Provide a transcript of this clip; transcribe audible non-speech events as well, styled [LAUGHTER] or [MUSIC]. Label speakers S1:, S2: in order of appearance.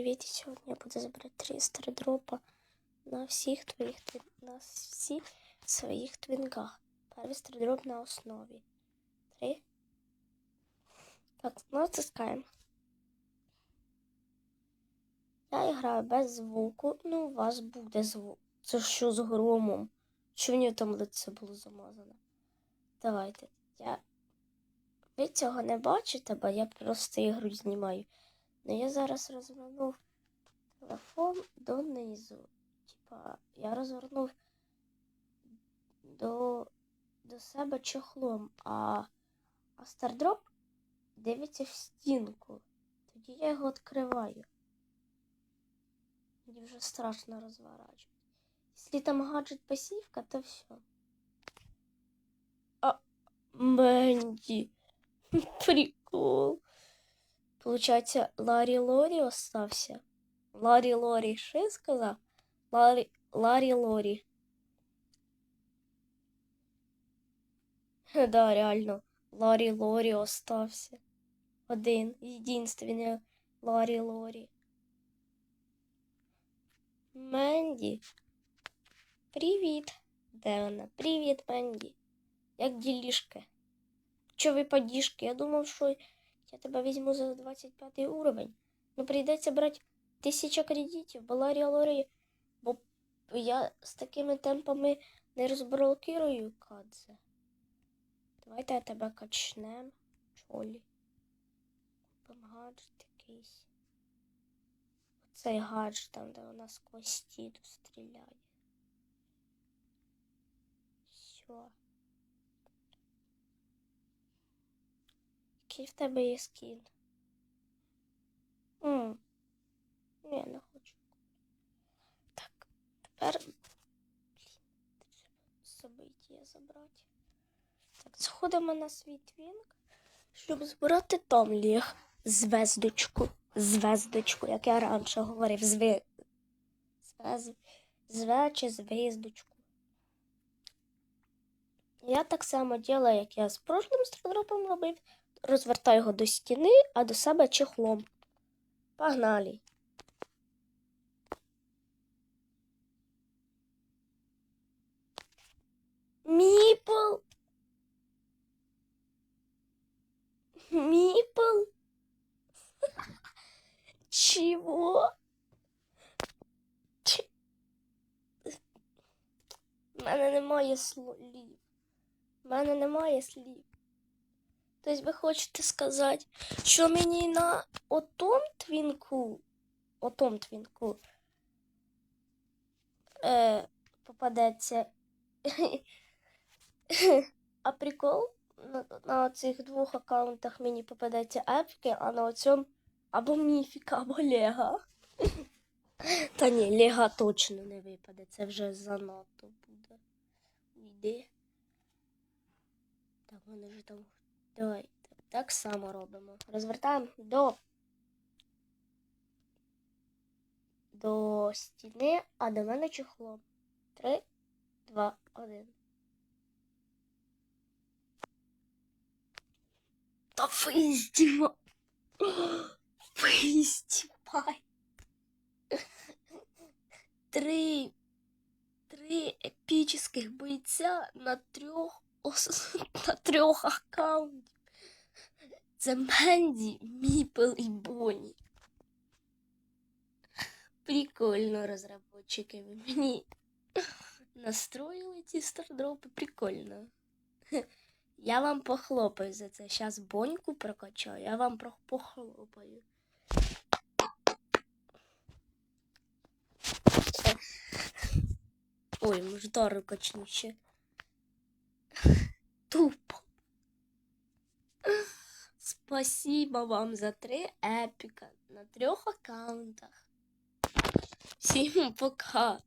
S1: привіт! Сьогодні я буду забирати три стардропа на всіх твоїх на всіх своїх твінках. Перший стардроп на основі. Три. Так, натискаємо. Я граю без звуку, ну у вас буде звук. Це що з громом? Що в нього там лице було замазане? Давайте. Я... Ви цього не бачите, бо я просто ігру знімаю. Ну я зараз розвернув телефон донизу. Типа, я розвернув до, до себе чохлом, а, а дивиться в стінку. Тоді я його відкриваю. Мені вже страшно розворачувати. Якщо там гаджет пасівка, то все. А, Менді. [LAUGHS] Прикол. Получается, Ларі Лорі остався. Ларі Лорі Ши сказав? Ларі, Ларі Лорі. [LAUGHS] Да, реально. Ларі Лорі остався. Один. Єдинственний Ларі Лорі. Менді. Привіт. Де вона? Привіт, Менді. Як ділішки? Чо ви подішки? Я думав, що я тебе візьму за 25 уровень. Ну, прийдеться брати тисяча кредитів, бо Ларі Лорі, бо я з такими темпами не розблокирую кадзе. Давайте я тебе качнем, чолі. Купим гаджет якийсь. Оцей гаджет там, де вона сквозь стіну стріляє. Все. Який в тебе є скін? М. Ні, не хочу. Так, тепер. Собиття забрати. Так, сходимо на свій твінк, щоб збирати там ліг. Звездочку. Звездочку, як я раніше говорив, зве... Звез... Зве чи звездочку. Я так само діла, як я з прошлим стардропом робив розвертаю його до стіни, а до себе чехлом. Погнали. Міпл. Міпл. Чего? Чи- В мене немає слів. В мене немає слів. Тобто ви хочете сказати, що мені на отом твінку, отом твінку е, попадеться. [LAUGHS] а прикол на, цих двох аккаунтах мені попадеться епки, а на оцьому або міфіка, або Лега. [LAUGHS] Та ні, Лега точно не випаде, це вже занадто буде. Йди. Так, вони вже там Давай так само робимо. Розвертаємо до до стіни, а до мене чохло. Три, два, один. Та виздіма. Виздівай. Три. Три епічних бойця на трьох [LAUGHS] на трьох аккаунтів. Це Менді, Міпл і Бонні. Прикольно, розробники. Ви мені [LAUGHS] настроїли ці стардропи. Прикольно. [LAUGHS] Я вам похлопаю за це. Зараз боньку прокачаю, я вам похлопаю. Ой, може дару качну ще. Тупо. Спасибо вам за три епіка на трьох аккаунтах. Всім пока.